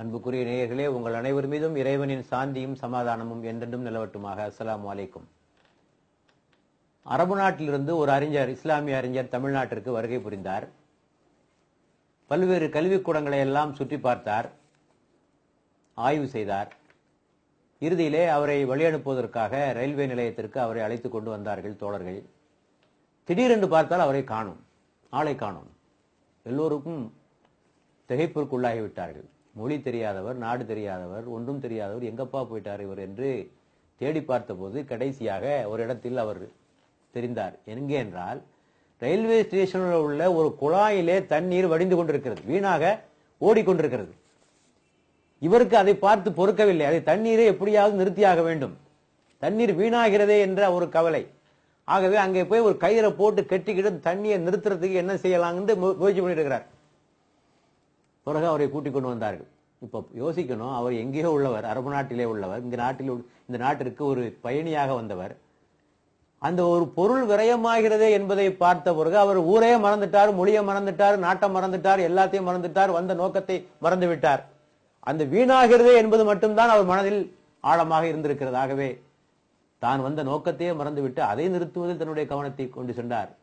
அன்புக்குரிய நேயர்களே உங்கள் அனைவர் மீதும் இறைவனின் சாந்தியும் சமாதானமும் என்றென்றும் நிலவட்டுமாக. அஸ்ஸலாமு அலைக்கும். அரபு நாட்டிலிருந்து ஒரு அறிஞர் இஸ்லாமிய அறிஞர் தமிழ்நாட்டிற்கு வருகை புரிந்தார். பல்வேறு கல்விக்கூடங்களை எல்லாம் சுற்றி பார்த்தார். ஆய்வு செய்தார். இறுதியிலே அவரை வழியனுப்புவதற்காக ரயில்வே நிலையத்திற்கு அவரை அழைத்துக் கொண்டு வந்தார்கள் தோழர்கள். திடீரென்று பார்த்தால் அவரை காணும் ஆளை காணும். எல்லோருக்கும் திகைப்பிற்குள்ளாகிவிட்டார்கள். மொழி தெரியாதவர் நாடு தெரியாதவர் ஒன்றும் தெரியாதவர் எங்கப்பா போயிட்டார் இவர் என்று தேடி பார்த்தபோது கடைசியாக ஒரு இடத்தில் அவர் தெரிந்தார். எங்கே என்றால் ரயில்வே ஸ்டேஷனில் உள்ள ஒரு குழாயிலே தண்ணீர் வடிந்து கொண்டிருக்கிறது. வீணாக ஓடிக்கொண்டிருக்கிறது இவருக்கு அதை பார்த்து பொறுக்கவில்லை. அதை தண்ணீரை எப்படியாவது நிறுத்தியாக வேண்டும். தண்ணீர் வீணாகிறதே என்ற ஒரு கவலை. ஆகவே அங்கே போய் ஒரு கயிறை போட்டு கட்டிக்கிட்டு தண்ணியை நிறுத்துறதுக்கு என்ன செய்யலாம்னு முயற்சி பண்ணிட்டு இருக்கிறார். பிறகு அவரை கூட்டிக் கொண்டு வந்தார்கள். இப்போ யோசிக்கணும் அவர் எங்கேயோ உள்ளவர் அரபு நாட்டிலே உள்ளவர் இந்த நாட்டில் உள்ள- இந்த நாட்டிற்கு ஒரு பயணியாக வந்தவர். அந்த ஒரு பொருள் விரயமாகிறதே என்பதை பார்த்த பிறகு அவர் ஊரே மறந்துட்டார் மொழியை மறந்துட்டார் நாட்டை மறந்துட்டார் எல்லாத்தையும் மறந்துட்டார் வந்த நோக்கத்தை மறந்து விட்டார். அந்த வீணாகிறதே என்பது மட்டும்தான் அவர் மனதில் ஆழமாக இருந்திருக்கிறதாகவே தான் வந்த நோக்கத்தையே மறந்துவிட்டு அதை நிறுத்துவதில் தன்னுடைய கவனத்தை கொண்டு சென்றார்.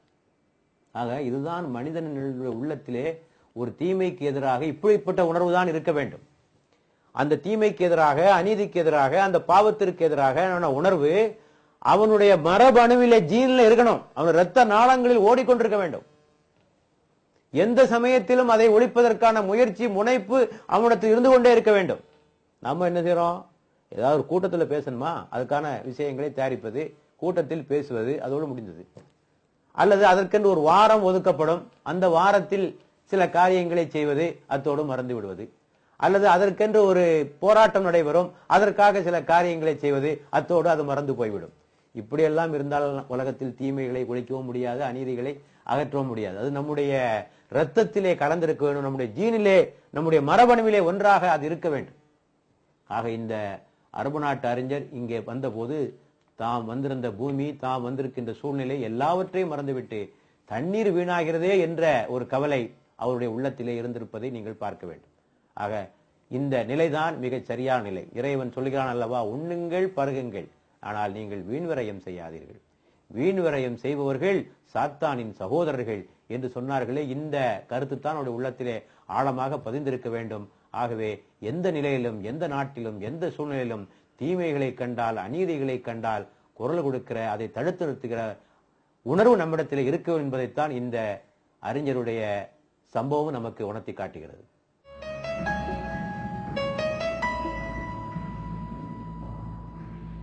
ஆக இதுதான் மனிதனுடைய உள்ளத்திலே ஒரு தீமைக்கு எதிராக இப்படிப்பட்ட உணர்வு தான் இருக்க வேண்டும். அந்த தீமைக்கு எதிராக அநீதிக்கு எதிராக அந்த பாவத்திற்கு எதிராக உணர்வு அவனுடைய மரபணுவில ஜீன்ல இருக்கணும். அவன் ரத்த நாளங்களில் ஓடிக்கொண்டிருக்க வேண்டும். எந்த சமயத்திலும் அதை ஒழிப்பதற்கான முயற்சி முனைப்பு அவனிடத்தில் இருந்து கொண்டே இருக்க வேண்டும். நம்ம என்ன செய்யறோம் ஏதாவது ஒரு கூட்டத்தில் பேசணுமா? அதுக்கான விஷயங்களை தயாரிப்பது கூட்டத்தில் பேசுவது அதோடு முடிந்தது. அல்லது அதற்கென்று ஒரு வாரம் ஒதுக்கப்படும். அந்த வாரத்தில் சில காரியங்களை செய்வது அத்தோடு மறந்து விடுவது அல்லது அதற்கென்று ஒரு போராட்டம் நடைபெறும் அதற்காக சில காரியங்களை செய்வது அத்தோடு அது மறந்து போய்விடும். இப்படியெல்லாம் இருந்தால் உலகத்தில் தீமைகளை ஒழிக்கவும் முடியாது அநீதிகளை அகற்றவும் முடியாது. அது நம்முடைய ரத்தத்திலே கலந்திருக்க வேண்டும் நம்முடைய ஜீனிலே நம்முடைய மரபணுவிலே ஒன்றாக அது இருக்க வேண்டும். ஆக இந்த அரபு நாட்டு அறிஞர் இங்கே வந்தபோது தாம் வந்திருந்த பூமி தாம் வந்திருக்கின்ற சூழ்நிலை எல்லாவற்றையும் மறந்துவிட்டு தண்ணீர் வீணாகிறதே என்ற ஒரு கவலை அவருடைய உள்ளத்திலே இருந்திருப்பதை நீங்கள் பார்க்க வேண்டும். ஆக இந்த நிலைதான் மிகச் சரியான நிலை. இறைவன் சொல்கிறான் அல்லவா உண்ணுங்கள் பருகுங்கள். ஆனால் நீங்கள் வீண் விரயம் செய்யாதீர்கள். வீண் விரயம் செய்பவர்கள் சாத்தானின் சகோதரர்கள் என்று சொன்னார்களே இந்த கருத்து தான் அவருடைய உள்ளத்திலே ஆழமாக பதிந்திருக்க வேண்டும். ஆகவே எந்த நிலையிலும் எந்த நாட்டிலும் எந்த சூழ்நிலையிலும் தீமைகளை கண்டால் அநீதிகளை கண்டால் குரல் கொடுக்கிற அதை தடுத்து நிறுத்துகிற உணர்வு நம்மிடத்தில் இருக்கும் என்பதைத்தான் இந்த அறிஞருடைய சம்பவம் நமக்கு உணர்த்தி காட்டுகிறது.